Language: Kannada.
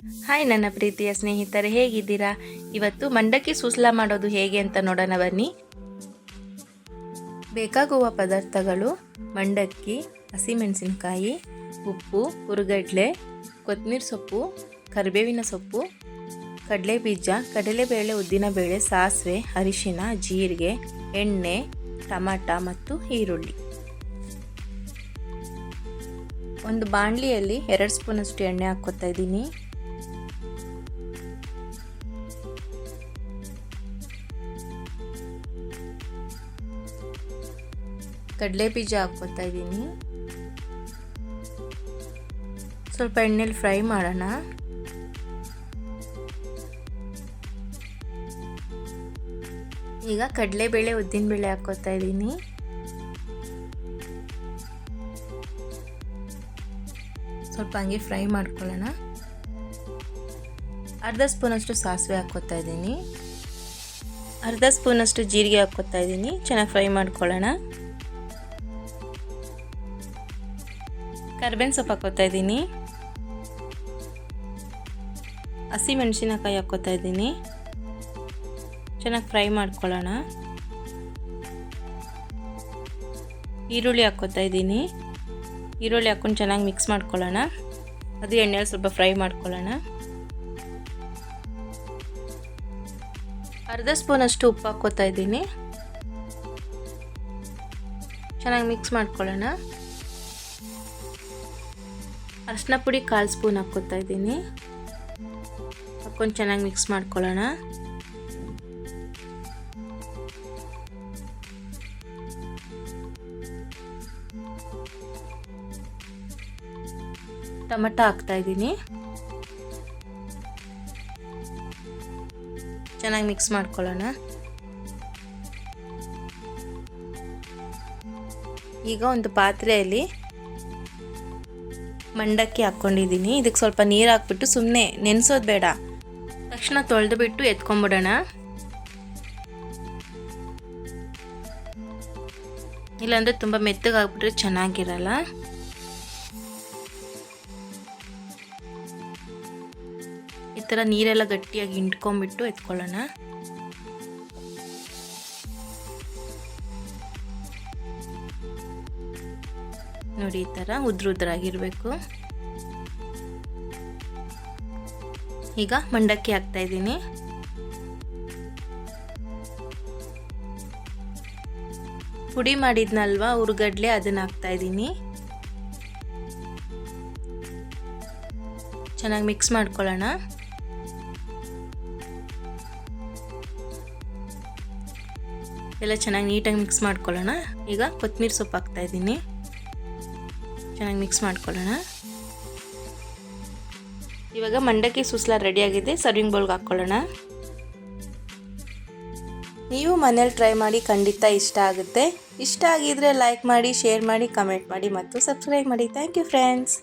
ಹಾಯ್ ನನ್ನ ಪ್ರೀತಿಯ ಸ್ನೇಹಿತರೆ, ಹೇಗಿದ್ದೀರಾ? ಇವತ್ತು ಮಂಡಕ್ಕಿ ಸೂಸ್ಲ ಮಾಡೋದು ಹೇಗೆ ಅಂತ ನೋಡೋಣ ಬನ್ನಿ. ಬೇಕಾಗುವ ಪದಾರ್ಥಗಳು ಮಂಡಕ್ಕಿ, ಹಸಿಮೆಣಸಿನಕಾಯಿ, ಉಪ್ಪು ಹುರುಗಡ್ಲೆ ಕೊತ್ತಂಬರಿ ಸೊಪ್ಪು, ಕರಿಬೇವಿನ ಸೊಪ್ಪು ಕಡಲೆ ಬೀಜ ಕಡಲೆಬೇಳೆ ಉದ್ದಿನಬೇಳೆ ಸಾಸಿವೆ, ಅರಿಶಿನ, ಜೀರಿಗೆ, ಎಣ್ಣೆ, ಟಮಾಟ ಮತ್ತು ಈರುಳ್ಳಿ. ಒಂದು ಬಾಣಲಿಯಲ್ಲಿ ಎರಡು ಸ್ಪೂನಷ್ಟು ಎಣ್ಣೆ ಹಾಕ್ಕೋತಾ ಇದ್ದೀನಿ. ಕಡಲೆ ಬೀಜ ಹಾಕ್ಕೊತಾ ಇದ್ದೀನಿ. ಸ್ವಲ್ಪ ಎಣ್ಣೆಲಿ ಫ್ರೈ ಮಾಡೋಣ. ಈಗ ಕಡಲೆಬೇಳೆ ಉದ್ದಿನಬೇಳೆ ಹಾಕ್ಕೊತಾ ಇದ್ದೀನಿ. ಸ್ವಲ್ಪ ಹಂಗೆ ಫ್ರೈ ಮಾಡ್ಕೊಳ್ಳೋಣ. ಅರ್ಧ ಸ್ಪೂನಷ್ಟು ಸಾಸಿವೆ ಹಾಕ್ಕೊತಾ ಇದ್ದೀನಿ. ಅರ್ಧ ಸ್ಪೂನಷ್ಟು ಜೀರಿಗೆ ಹಾಕ್ಕೊತಾ ಇದ್ದೀನಿ. ಚೆನ್ನಾಗಿ ಫ್ರೈ ಮಾಡ್ಕೊಳ್ಳೋಣ. ಕರ್ಬೇವಿನ ಸೊಪ್ಪು ಹಾಕೋತಾ ಇದ್ದೀನಿ. ಹಸಿ ಮೆಣಸಿನಕಾಯಿ ಹಾಕ್ಕೊತಾ ಇದ್ದೀನಿ. ಚೆನ್ನಾಗಿ ಫ್ರೈ ಮಾಡ್ಕೊಳ್ಳೋಣ. ಈರುಳ್ಳಿ ಹಾಕ್ಕೊತಾ ಇದ್ದೀನಿ. ಈರುಳ್ಳಿ ಹಾಕ್ಕೊಂಡು ಚೆನ್ನಾಗಿ ಮಿಕ್ಸ್ ಮಾಡ್ಕೊಳ್ಳೋಣ. ಅದು ಎಣ್ಣೆಯಲ್ಲಿ ಸ್ವಲ್ಪ ಫ್ರೈ ಮಾಡ್ಕೊಳ್ಳೋಣ. ಅರ್ಧ ಸ್ಪೂನಷ್ಟು ಉಪ್ಪು ಹಾಕ್ಕೋತಾ ಇದ್ದೀನಿ. ಚೆನ್ನಾಗಿ ಮಿಕ್ಸ್ ಮಾಡ್ಕೊಳ್ಳೋಣ. ಅರಿಶಿನ ಪುಡಿ ಕಾಲು ಸ್ಪೂನ್ ಹಾಕ್ಕೊತಾ ಇದ್ದೀನಿ. ಹಾಕೊಂಡು ಚೆನ್ನಾಗಿ ಮಿಕ್ಸ್ ಮಾಡ್ಕೊಳ್ಳೋಣ. ಟೊಮೆಟೊ ಹಾಕ್ತಾ ಇದ್ದೀನಿ. ಚೆನ್ನಾಗಿ ಮಿಕ್ಸ್ ಮಾಡ್ಕೊಳ್ಳೋಣ. ಈಗ ಒಂದು ಪಾತ್ರೆಯಲ್ಲಿ ಮಂಡಕ್ಕಿ ಹಾಕ್ಕೊಂಡಿದ್ದೀನಿ. ಇದಕ್ಕೆ ಸ್ವಲ್ಪ ನೀರು ಹಾಕ್ಬಿಟ್ಟು ಸುಮ್ಮನೆ ನೆನೆಸೋದು ಬೇಡ. ತಕ್ಷಣ ತೊಳೆದು ಬಿಟ್ಟು ಎತ್ಕೊಂಬಿಡೋಣ. ಇಲ್ಲಾಂದರೆ ತುಂಬ ಮೆತ್ತಗಾಗ್ಬಿಟ್ರೆ ಚೆನ್ನಾಗಿರಲ್ಲ. ಈ ಥರ ನೀರೆಲ್ಲ ಗಟ್ಟಿಯಾಗಿ ಇಂಟ್ಕೊಂಡ್ಬಿಟ್ಟು ಎತ್ಕೊಳ್ಳೋಣ. ನೋಡಿ, ಈ ಥರ ಉದ್ರುದ್ರಾಗಿರಬೇಕು. ಈಗ ಮಂಡಕ್ಕಿ ಹಾಕ್ತಾ ಇದ್ದೀನಿ. ಪುಡಿ ಮಾಡಿದ್ನಲ್ವ, ಉರ್ಗಡ್ಲೆ ಅದನ್ನ ಹಾಕ್ತಾ ಇದ್ದೀನಿ. ಚೆನ್ನಾಗಿ ಮಿಕ್ಸ್ ಮಾಡ್ಕೊಳ್ಳೋಣ. ಎಲ್ಲ ಚೆನ್ನಾಗಿ ನೀಟಾಗಿ ಮಿಕ್ಸ್ ಮಾಡ್ಕೊಳ್ಳೋಣ. ಈಗ ಕೊತ್ತಂಬರಿ ಸೊಪ್ಪು ಹಾಕ್ತಾ ಚೆನ್ನಾಗಿ ಮಿಕ್ಸ್ ಮಾಡ್ಕೊಳ್ಳೋಣ. ಇವಾಗ ಮಂಡಕ್ಕಿ ಸುಸ್ಲ ರೆಡಿಯಾಗಿದೆ ಸರ್ವಿಂಗ್ ಬೌಲ್ಗೆ ಹಾಕ್ಕೊಳ್ಳೋಣ. ನೀವು ಮನೇಲಿ ಟ್ರೈ ಮಾಡಿ ಖಂಡಿತ ಇಷ್ಟ ಆಗುತ್ತೆ. ಇಷ್ಟ ಆಗಿದ್ರೆ ಲೈಕ್ ಮಾಡಿ ಶೇರ್ ಮಾಡಿ ಕಮೆಂಟ್ ಮಾಡಿ ಮತ್ತು ಸಬ್ಸ್ಕ್ರೈಬ್ ಮಾಡಿ. Thank you friends